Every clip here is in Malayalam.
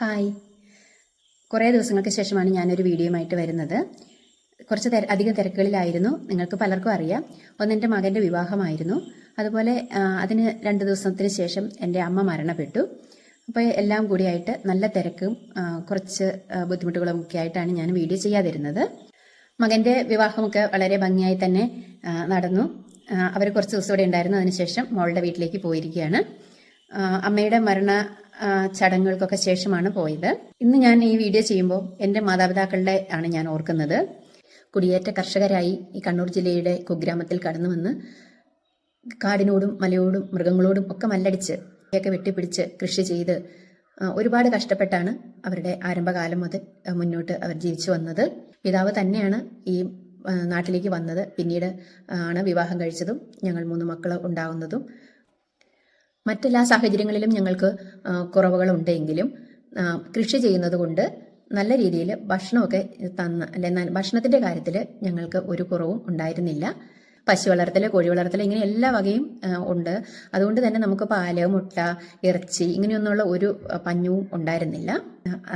ഹായ്. കുറേ ദിവസങ്ങൾക്ക് ശേഷമാണ് ഞാനൊരു വീഡിയോയുമായിട്ട് വരുന്നത്. കുറച്ച് തിര അധികം തിരക്കുകളിലായിരുന്നു. നിങ്ങൾക്ക് പലർക്കും അറിയാം. ഒന്ന് എന്റെ മകന്റെ വിവാഹമായിരുന്നു. അതുപോലെ അതിന് രണ്ട് ദിവസത്തിന് ശേഷം എന്റെ അമ്മ മരണപ്പെട്ടു. അപ്പോൾ എല്ലാം കൂടിയായിട്ട് നല്ല തിരക്കും കുറച്ച് ബുദ്ധിമുട്ടുകളും ഒക്കെ ആയിട്ടാണ് ഞാൻ വീഡിയോ ചെയ്യാതിരുന്നത്. മകന്റെ വിവാഹമൊക്കെ വളരെ ഭംഗിയായി തന്നെ നടന്നു. അവർ കുറച്ച് ദിവസം ഇവിടെ ഉണ്ടായിരുന്നു. അതിനുശേഷം മോളുടെ വീട്ടിലേക്ക് പോയിരിക്കുകയാണ്. അമ്മയുടെ മരണ ചടങ്ങുകൾക്കൊക്കെ ശേഷമാണ് പോയത്. ഇന്ന് ഞാൻ ഈ വീഡിയോ ചെയ്യുമ്പോൾ എന്റെ മാതാപിതാക്കളുടെ ആണ് ഞാൻ ഓർക്കുന്നത്. കുടിയേറ്റ കർഷകരായി ഈ കണ്ണൂർ ജില്ലയുടെ കുഗ്രാമത്തിൽ കടന്നു വന്ന് കാടിനോടും മലയോടും മൃഗങ്ങളോടും ഒക്കെ മല്ലടിച്ച് ഒക്കെ വെട്ടിപ്പിടിച്ച് കൃഷി ചെയ്ത് ഒരുപാട് കഷ്ടപ്പെട്ടാണ് അവരുടെ ആരംഭകാലം മുതൽ മുന്നോട്ട് അവർ ജീവിച്ചു വന്നത്. പിതാവ് തന്നെയാണ് ഈ നാട്ടിലേക്ക് വന്നത്. പിന്നീട് ആണ് വിവാഹം കഴിച്ചതും ഞങ്ങൾ മൂന്ന് മക്കൾ ഉണ്ടാകുന്നതും മറ്റെല്ലാ സാഹചര്യങ്ങളിലും ഞങ്ങൾക്ക് കുറവുകൾ കുറവുകളുണ്ടെങ്കിലും കൃഷി ചെയ്യുന്നത് കൊണ്ട് നല്ല രീതിയിൽ ഭക്ഷണമൊക്കെ തന്ന അല്ലെ ഭക്ഷണത്തിന്റെ കാര്യത്തിൽ ഞങ്ങൾക്ക് ഒരു കുറവും ഉണ്ടായിരുന്നില്ല. പശു വളർത്തൽ കോഴി വളർത്തൽ ഇങ്ങനെ എല്ലാ വകയും ഉണ്ട്. അതുകൊണ്ട് തന്നെ നമുക്ക് പാൽ മുട്ട ഇറച്ചി ഇങ്ങനെയൊന്നുള്ള ഒരു പഞ്ഞവും ഉണ്ടായിരുന്നില്ല.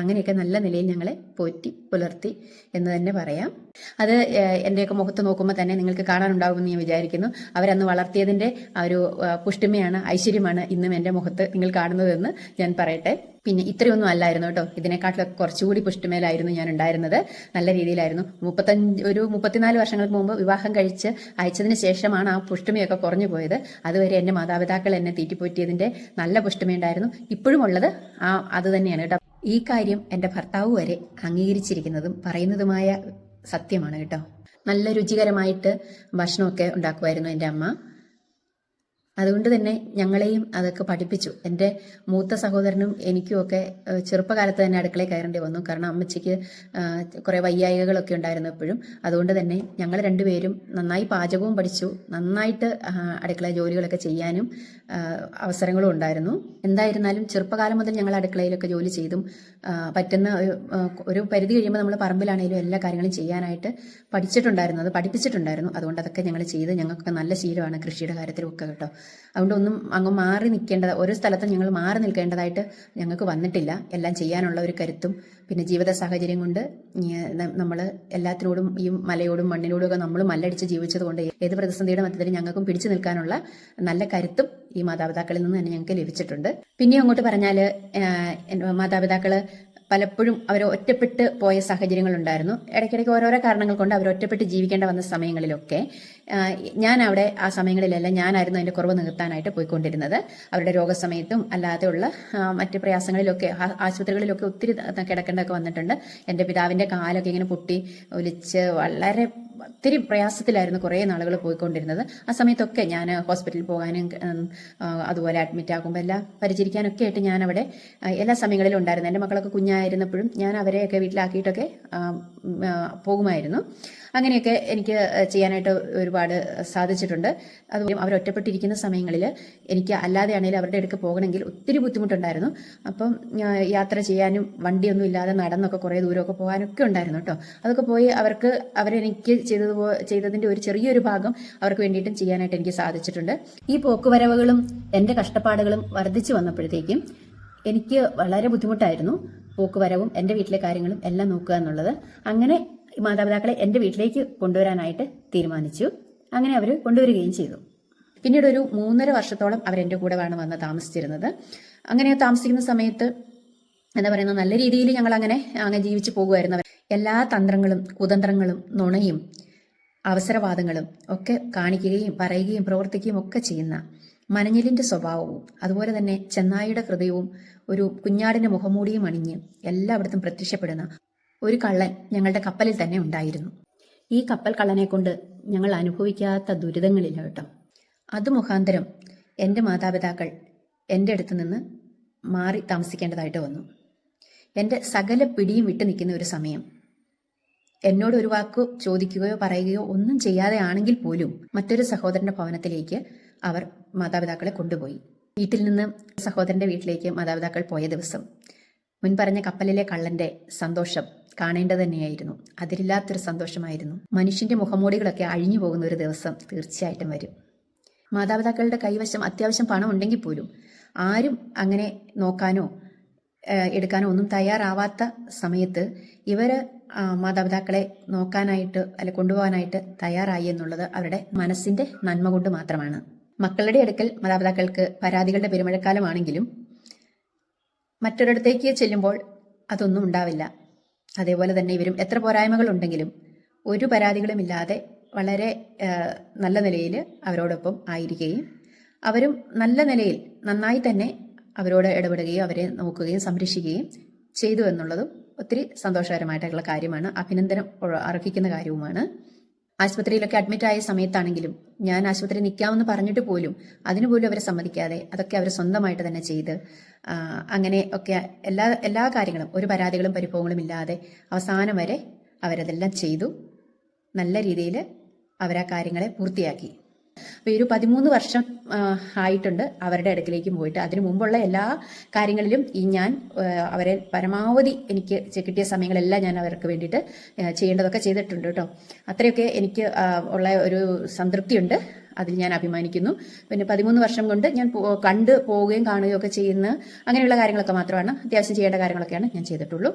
അങ്ങനെയൊക്കെ നല്ല നിലയിൽ ഞങ്ങളെ പോറ്റി പുലർത്തി എന്ന് തന്നെ പറയാം. അത് എന്റെയൊക്കെ മുഖത്ത് നോക്കുമ്പോൾ തന്നെ നിങ്ങൾക്ക് കാണാനുണ്ടാകുമെന്ന് ഞാൻ വിചാരിക്കുന്നു. അവരന്ന് വളർത്തിയതിന്റെ ആ ഒരു പുഷ്ടിമയാണ് ഐശ്വര്യമാണ് ഇന്നും എന്റെ മുഖത്ത് നിങ്ങൾ കാണുന്നതെന്ന് ഞാൻ പറയട്ടെ. പിന്നെ ഇത്രയൊന്നും അല്ലായിരുന്നു കേട്ടോ. ഇതിനെക്കാട്ടിലൊക്കെ കുറച്ചുകൂടി പുഷ്ടിമേലായിരുന്നു ഞാൻ ഉണ്ടായിരുന്നത്. നല്ല രീതിയിലായിരുന്നു. മുപ്പത്തഞ്ച് ഒരു മുപ്പത്തിനാല് വർഷങ്ങൾക്ക് മുമ്പ് വിവാഹം കഴിച്ച് അയച്ചതിന് ശേഷമാണ് ആ പുഷ്ടിമയൊക്കെ കുറഞ്ഞു പോയത്. അതുവരെ എന്റെ മാതാപിതാക്കൾ എന്നെ തീറ്റിപ്പോറ്റിയതിന്റെ നല്ല പുഷ്ടിമയുണ്ടായിരുന്നു. ഇപ്പോഴും ഉള്ളത് ആ അത് തന്നെയാണ് കേട്ടോ. ഈ കാര്യം എന്റെ ഭർത്താവ് വരെ അംഗീകരിച്ചിരിക്കുന്നതും പറയുന്നതുമായ സത്യമാണ് കേട്ടോ. നല്ല രുചികരമായിട്ട് ഭക്ഷണമൊക്കെ ഉണ്ടാക്കുമായിരുന്നു എന്റെ അമ്മ. അതുകൊണ്ട് തന്നെ ഞങ്ങളെയും അതൊക്കെ പഠിപ്പിച്ചു. എന്റെ മൂത്ത സഹോദരനും എനിക്കുമൊക്കെ ചെറുപ്പകാലത്ത് തന്നെ അടുക്കളയിൽ കയറേണ്ടി വന്നു. കാരണം അമ്മച്ചിക്ക് കുറേ വയ്യായികകളൊക്കെ ഉണ്ടായിരുന്നു എപ്പോഴും. അതുകൊണ്ട് തന്നെ ഞങ്ങൾ രണ്ടുപേരും നന്നായി പാചകവും പഠിച്ചു. നന്നായിട്ട് അടുക്കള ജോലികളൊക്കെ ചെയ്യാനും അവസരങ്ങളും ഉണ്ടായിരുന്നു. എന്തായിരുന്നാലും ചെറുപ്പകാലം മുതൽ ഞങ്ങൾ അടുക്കളയിലൊക്കെ ജോലി ചെയ്തും പറ്റുന്ന ഒരു, പരിധി കഴിയുമ്പോൾ നമ്മൾ പറമ്പിലാണെങ്കിലും എല്ലാ കാര്യങ്ങളും ചെയ്യാനായിട്ട് പഠിച്ചിട്ടുണ്ടായിരുന്നു. അത് പഠിപ്പിച്ചിട്ടുണ്ടായിരുന്നു. അതുകൊണ്ട് അതൊക്കെ ഞങ്ങൾ ചെയ്ത് ഞങ്ങൾക്ക് നല്ല ശീലമാണ് കൃഷിയുടെ കാര്യത്തിലൊക്കെ കേട്ടോ. അതുകൊണ്ട് ഒന്നും അങ്ങ് മാറി നിൽക്കേണ്ടത് ഓരോ സ്ഥലത്തും ഞങ്ങൾ മാറി നിൽക്കേണ്ടതായിട്ട് ഞങ്ങൾക്ക് വന്നിട്ടില്ല. എല്ലാം ചെയ്യാനുള്ള ഒരു കരുത്തും പിന്നെ ജീവിത സാഹചര്യം കൊണ്ട് നമ്മൾ എല്ലാത്തിനോടും ഈ മലയോടും മണ്ണിനോടും ഒക്കെ നമ്മൾ മല്ലടിച്ച് ജീവിച്ചത് കൊണ്ട് ഏത് പ്രതിസന്ധിയുടെ മധ്യത്തിലും ഞങ്ങൾക്കും പിടിച്ചു നിൽക്കാനുള്ള നല്ല കരുത്തും ഈ മാതാപിതാക്കളിൽ നിന്ന് തന്നെ ഞങ്ങൾക്ക് ലഭിച്ചിട്ടുണ്ട്. പിന്നെ അങ്ങോട്ട് പറഞ്ഞാൽ മാതാപിതാക്കൾ പലപ്പോഴും അവർ ഒറ്റപ്പെട്ട് പോയ സാഹചര്യങ്ങളുണ്ടായിരുന്നു. ഇടയ്ക്കിടയ്ക്ക് ഓരോരോ കാരണങ്ങൾ കൊണ്ട് അവർ ഒറ്റപ്പെട്ട് ജീവിക്കേണ്ട വന്ന സമയങ്ങളിലൊക്കെ ഞാൻ അവിടെ ആ സമയങ്ങളിലെല്ലാം ഞാനായിരുന്നു അതിന്റെ കുറവ് നികത്താനായിട്ട് പോയിക്കൊണ്ടിരുന്നത്. അവരുടെ രോഗസമയത്തും അല്ലാതെയുള്ള മറ്റ് പ്രയാസങ്ങളിലൊക്കെ ആശുപത്രികളിലൊക്കെ ഒത്തിരി കിടക്കേണ്ടതൊക്കെ വന്നിട്ടുണ്ട്. എന്റെ പിതാവിന്റെ കാലൊക്കെ ഇങ്ങനെ പൊട്ടി ഒലിച്ച് വളരെ ഒത്തിരി പ്രയാസത്തിലായിരുന്നു കുറേ നാളുകൾ പോയിക്കൊണ്ടിരുന്നത്. ആ സമയത്തൊക്കെ ഞാൻ ഹോസ്പിറ്റലിൽ പോകാനും അതുപോലെ അഡ്മിറ്റ് ആകുമ്പോൾ എല്ലാം പരിചരിക്കാനൊക്കെ ആയിട്ട് ഞാൻ അവിടെ എല്ലാ സമയങ്ങളിലും ഉണ്ടായിരുന്നു. എന്റെ മക്കളൊക്കെ കുഞ്ഞായിരുന്നപ്പോഴും ഞാൻ അവരെയൊക്കെ വീട്ടിലാക്കിയിട്ടൊക്കെ പോകുമായിരുന്നു. അങ്ങനെയൊക്കെ എനിക്ക് ചെയ്യാനായിട്ട് ഒരുപാട് സാധിച്ചിട്ടുണ്ട്. അതുപോലെ അവർ ഒറ്റപ്പെട്ടിരിക്കുന്ന സമയങ്ങളിൽ എനിക്ക് അല്ലാതെ ആണെങ്കിലും അവരുടെ അടുക്ക് പോകണമെങ്കിൽ ഒത്തിരി ബുദ്ധിമുട്ടുണ്ടായിരുന്നു. അപ്പം യാത്ര ചെയ്യാനും വണ്ടിയൊന്നും ഇല്ലാതെ നടന്നൊക്കെ കുറേ ദൂരമൊക്കെ പോകാനൊക്കെ ഉണ്ടായിരുന്നു കേട്ടോ. അതൊക്കെ പോയി അവർക്ക് അവരെനിക്ക് ചെയ്തത് ചെയ്തതിന്റെ ഒരു ചെറിയൊരു ഭാഗം അവർക്ക് വേണ്ടിയിട്ടും ചെയ്യാനായിട്ട് എനിക്ക് സാധിച്ചിട്ടുണ്ട്. ഈ പോക്കുവരവുകളും എന്റെ കഷ്ടപ്പാടുകളും വർദ്ധിച്ചു വന്നപ്പോഴത്തേക്കും എനിക്ക് വളരെ ബുദ്ധിമുട്ടായിരുന്നു. പോക്കുവരവും എന്റെ വീട്ടിലെ കാര്യങ്ങളും എല്ലാം നോക്കുക എന്നുള്ളത് അങ്ങനെ മാതാപിതാക്കളെ എന്റെ വീട്ടിലേക്ക് കൊണ്ടുവരാനായിട്ട് തീരുമാനിച്ചു. അങ്ങനെ അവർ കൊണ്ടുവരികയും ചെയ്തു. പിന്നീട് ഒരു മൂന്നര വർഷത്തോളം അവർ എന്റെ കൂടെ വേണം വന്ന് താമസിച്ചിരുന്നത്. അങ്ങനെ താമസിക്കുന്ന സമയത്ത് എന്താ പറയുന്നത് നല്ല രീതിയിൽ ഞങ്ങൾ അങ്ങനെ അങ്ങനെ ജീവിച്ചു പോകുമായിരുന്നു. എല്ലാ തന്ത്രങ്ങളും കുതന്ത്രങ്ങളും നുണയും അവസരവാദങ്ങളും ഒക്കെ കാണിക്കുകയും പറയുകയും പ്രവർത്തിക്കുകയും ഒക്കെ ചെയ്യുന്ന മനഞ്ഞിലിന്റെ സ്വഭാവവും അതുപോലെ തന്നെ ചെന്നായിയുടെ ഹൃദയവും ഒരു കുഞ്ഞാടിന്റെ മുഖമൂടിയും അണിഞ്ഞ് എല്ലായിടത്തും പ്രത്യക്ഷപ്പെടുന്ന ഒരു കള്ളൻ ഞങ്ങളുടെ കപ്പലിൽ തന്നെ ഉണ്ടായിരുന്നു. ഈ കപ്പൽ കള്ളനെ കൊണ്ട് ഞങ്ങൾ അനുഭവിക്കാത്ത ദുരിതങ്ങളില്ല കേട്ടോ. അത് മുഖാന്തരം എന്റെ മാതാപിതാക്കൾ എന്റെ അടുത്ത് നിന്ന് മാറി താമസിക്കേണ്ടതായിട്ട് വന്നു. എന്റെ സകല പിടിയും വിട്ടു നിൽക്കുന്ന ഒരു സമയം. എന്നോട് ഒരു വാക്കു ചോദിക്കുകയോ പറയുകയോ ഒന്നും ചെയ്യാതെ ആണെങ്കിൽ പോലും മറ്റൊരു സഹോദരന്റെ ഭവനത്തിലേക്ക് അവർ മാതാപിതാക്കളെ കൊണ്ടുപോയി. വീട്ടിൽ നിന്ന് സഹോദരന്റെ വീട്ടിലേക്ക് മാതാപിതാക്കൾ പോയ ദിവസം മുൻപറഞ്ഞ കപ്പലിലെ കള്ളന്റെ സന്തോഷം കാണേണ്ടത് തന്നെയായിരുന്നു. അതിരില്ലാത്തൊരു സന്തോഷമായിരുന്നു. മനുഷ്യന്റെ മുഖമൂടികളൊക്കെ അഴിഞ്ഞു പോകുന്ന ഒരു ദിവസം തീർച്ചയായിട്ടും വരും. മാതാപിതാക്കളുടെ കൈവശം അത്യാവശ്യം പണം ഉണ്ടെങ്കിൽ പോലും ആരും അങ്ങനെ നോക്കാനോ എടുക്കാനോ ഒന്നും തയ്യാറാവാത്ത സമയത്ത് ഇവർ മാതാപിതാക്കളെ നോക്കാനായിട്ട് അല്ലെ കൊണ്ടുപോകാനായിട്ട് തയ്യാറായി എന്നുള്ളത് അവരുടെ മനസ്സിന്റെ നന്മ കൊണ്ട് മാത്രമാണ്. മക്കളുടെ അടുക്കൽ മാതാപിതാക്കൾക്ക് പരാതികളുടെ പെരുമഴക്കാലമാണെങ്കിലും മറ്റൊരിടത്തേക്ക് ചെല്ലുമ്പോൾ അതൊന്നും ഉണ്ടാവില്ല. അതേപോലെ തന്നെ ഇവരും എത്ര പോരായ്മകൾ ഉണ്ടെങ്കിലും ഒരു പരാതികളുമില്ലാതെ വളരെ നല്ല നിലയിൽ അവരോടൊപ്പം ആയിരിക്കുകയും അവരും നല്ല നിലയിൽ നന്നായി തന്നെ അവരോട് ഇടപെടുകയും അവരെ നോക്കുകയും സംരക്ഷിക്കുകയും ചെയ്തു എന്നുള്ളതും ഒത്തിരി സന്തോഷകരമായിട്ടുള്ള കാര്യമാണ്. അഭിനന്ദനം അർഹിക്കുന്ന കാര്യവുമാണ്. ആശുപത്രിയിലൊക്കെ അഡ്മിറ്റ് ആയ സമയത്താണെങ്കിലും ഞാൻ ആശുപത്രി നിൽക്കാമെന്ന് പറഞ്ഞിട്ട് പോലും അതിനു പോലും അവരെ സമ്മതിക്കാതെ അതൊക്കെ അവർ സ്വന്തമായിട്ട് തന്നെ ചെയ്ത് അങ്ങനെ ഒക്കെ എല്ലാ എല്ലാ കാര്യങ്ങളും ഒരു പരാതികളും പരിഭവങ്ങളും ഇല്ലാതെ അവസാനം വരെ അവരതെല്ലാം ചെയ്തു. നല്ല രീതിയിൽ അവരാ കാര്യങ്ങളെ പൂർത്തിയാക്കി. അപ്പോൾ ഈ ഒരു പതിമൂന്ന് വർഷം ആയിട്ടുണ്ട് അവരുടെ അടുക്കിലേക്ക് പോയിട്ട്. അതിനു മുമ്പുള്ള എല്ലാ കാര്യങ്ങളിലും ഈ ഞാൻ അവരെ പരമാവധി എനിക്ക് കിട്ടിയ സമയങ്ങളെല്ലാം ഞാൻ അവർക്ക് വേണ്ടിയിട്ട് ചെയ്യേണ്ടതൊക്കെ ചെയ്തിട്ടുണ്ട് കേട്ടോ. അത്രയൊക്കെ എനിക്ക് ഉള്ള ഒരു സംതൃപ്തിയുണ്ട്. അതിൽ ഞാൻ അഭിമാനിക്കുന്നു. പിന്നെ പതിമൂന്ന് വർഷം കൊണ്ട് ഞാൻ കണ്ട് പോവുകയും കാണുകയും ഒക്കെ ചെയ്യുന്ന അങ്ങനെയുള്ള കാര്യങ്ങളൊക്കെ മാത്രമാണ് അത്യാവശ്യം ചെയ്യേണ്ട കാര്യങ്ങളൊക്കെയാണ് ഞാൻ ചെയ്തിട്ടുള്ളൂ.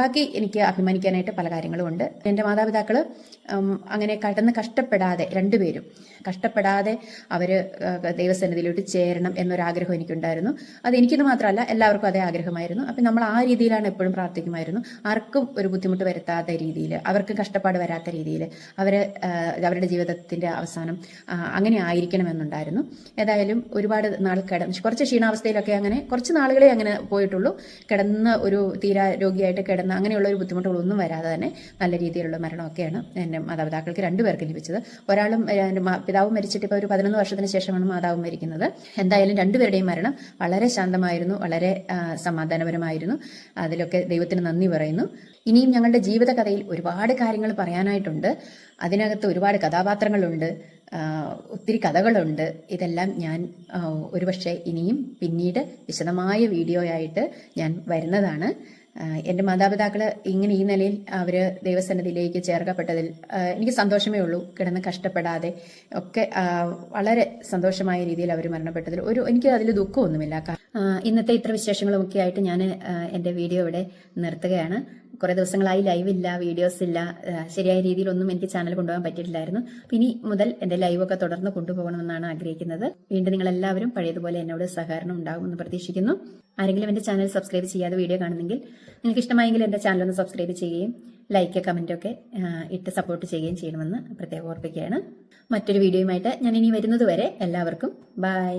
ബാക്കി എനിക്ക് അഭിമാനിക്കാനായിട്ട് പല കാര്യങ്ങളും ഉണ്ട്. എന്റെ മാതാപിതാക്കൾ അങ്ങനെ കടന്ന് കഷ്ടപ്പെടാതെ രണ്ടുപേരും കഷ്ടപ്പെടാതെ അവർ ദൈവസന്നിധിയിലോട്ട് ചേരണം എന്നൊരാഗ്രഹം എനിക്കുണ്ടായിരുന്നു. അത് എനിക്കിത് മാത്രമല്ല എല്ലാവർക്കും അതേ ആഗ്രഹമായിരുന്നു. അപ്പം നമ്മൾ ആ രീതിയിലാണ് എപ്പോഴും പ്രാർത്ഥിക്കുമായിരുന്നു. ആർക്കും ഒരു ബുദ്ധിമുട്ട് വരുത്താത്ത രീതിയിൽ അവർക്ക് കഷ്ടപ്പാട് വരാത്ത രീതിയിൽ അവരെ അവരുടെ ജീവിതത്തിന്റെ അവസാനം അങ്ങനെ ആയിരിക്കണമെന്നുണ്ടായിരുന്നു. ഏതായാലും ഒരുപാട് നാൾ കിടന്ന് കുറച്ച് ക്ഷീണാവസ്ഥയിലൊക്കെ അങ്ങനെ കുറച്ച് നാളുകളെ അങ്ങനെ പോയിട്ടുള്ളൂ. കിടന്ന് ഒരു തീരാ രോഗിയായിട്ട് കിടന്ന് അങ്ങനെയുള്ള ഒരു ബുദ്ധിമുട്ടുകളൊന്നും വരാതെ തന്നെ നല്ല രീതിയിലുള്ള മരണമൊക്കെയാണ് എന്റെ മാതാപിതാക്കൾക്ക് രണ്ടുപേർക്കും ലഭിച്ചത്. ഒരാളും പിതാവും മരിച്ചിട്ട് ഇപ്പോൾ ഒരു പതിനൊന്ന് വർഷത്തിന് ശേഷമാണ് മാതാവ് മരിക്കുന്നത്. എന്തായാലും രണ്ടുപേരുടെയും മരണം വളരെ ശാന്തമായിരുന്നു വളരെ സമാധാനപരമായിരുന്നു. അതിലൊക്കെ ദൈവത്തിന് നന്ദി പറയുന്നു. ഇനിയും ഞങ്ങളുടെ ജീവിതകഥയിൽ ഒരുപാട് കാര്യങ്ങൾ പറയാനായിട്ടുണ്ട്. അതിനകത്ത് ഒരുപാട് കഥാപാത്രങ്ങളുണ്ട്. ഒത്തിരി കഥകളുണ്ട്. ഇതെല്ലാം ഞാൻ ഒരുപക്ഷെ ഇനിയും പിന്നീട് വിശദമായ വീഡിയോ ആയിട്ട് ഞാൻ വരുന്നതാണ്. എന്റെ മാതാപിതാക്കൾ ഇങ്ങനെ ഈ നിലയിൽ അവർ ദൈവസന്നിധിയിലേക്ക് ചേർക്കപ്പെട്ടതിൽ എനിക്ക് സന്തോഷമേ ഉള്ളൂ. കിടന്ന് കഷ്ടപ്പെടാതെ ഒക്കെ വളരെ സന്തോഷമായ രീതിയിൽ അവർ മരണപ്പെട്ടതിൽ ഒരു എനിക്ക് അതിൽ ദുഃഖമൊന്നുമില്ല. ഇന്നത്തെ ഇത്ര വിശേഷങ്ങളുമൊക്കെ ആയിട്ട് ഞാൻ എന്റെ വീഡിയോ ഇവിടെ നിർത്തുകയാണ്. കുറേ ദിവസങ്ങളായി ലൈവ് ഇല്ല വീഡിയോസ് ഇല്ല. ശരിയായ രീതിയിലൊന്നും എനിക്ക് ചാനൽ കൊണ്ടുപോകാൻ പറ്റിയിട്ടില്ലായിരുന്നു. ഇനി മുതൽ എന്റെ ലൈവൊക്കെ തുടർന്ന് കൊണ്ടുപോകണമെന്നാണ് ആഗ്രഹിക്കുന്നത്. വീണ്ടും നിങ്ങളെല്ലാവരും പഴയതുപോലെ എന്നോട് സഹകരണം ഉണ്ടാകുമെന്ന് പ്രതീക്ഷിക്കുന്നു. ആരെങ്കിലും എന്റെ ചാനൽ സബ്സ്ക്രൈബ് ചെയ്യാതെ വീഡിയോ കാണുന്നെങ്കിൽ നിങ്ങൾക്ക് ഇഷ്ടമായെങ്കിൽ എന്റെ ചാനൽ ഒന്ന് സബ്സ്ക്രൈബ് ചെയ്യുകയും ലൈക്ക് കമന്റൊക്കെ ഇട്ട് സപ്പോർട്ട് ചെയ്യുകയും ചെയ്യണമെന്ന് പ്രത്യേകം ഓർപ്പിക്കുകയാണ്. മറ്റൊരു വീഡിയോയുമായിട്ട് ഞാൻ ഇനി വരുന്നത് വരെ എല്ലാവർക്കും ബൈ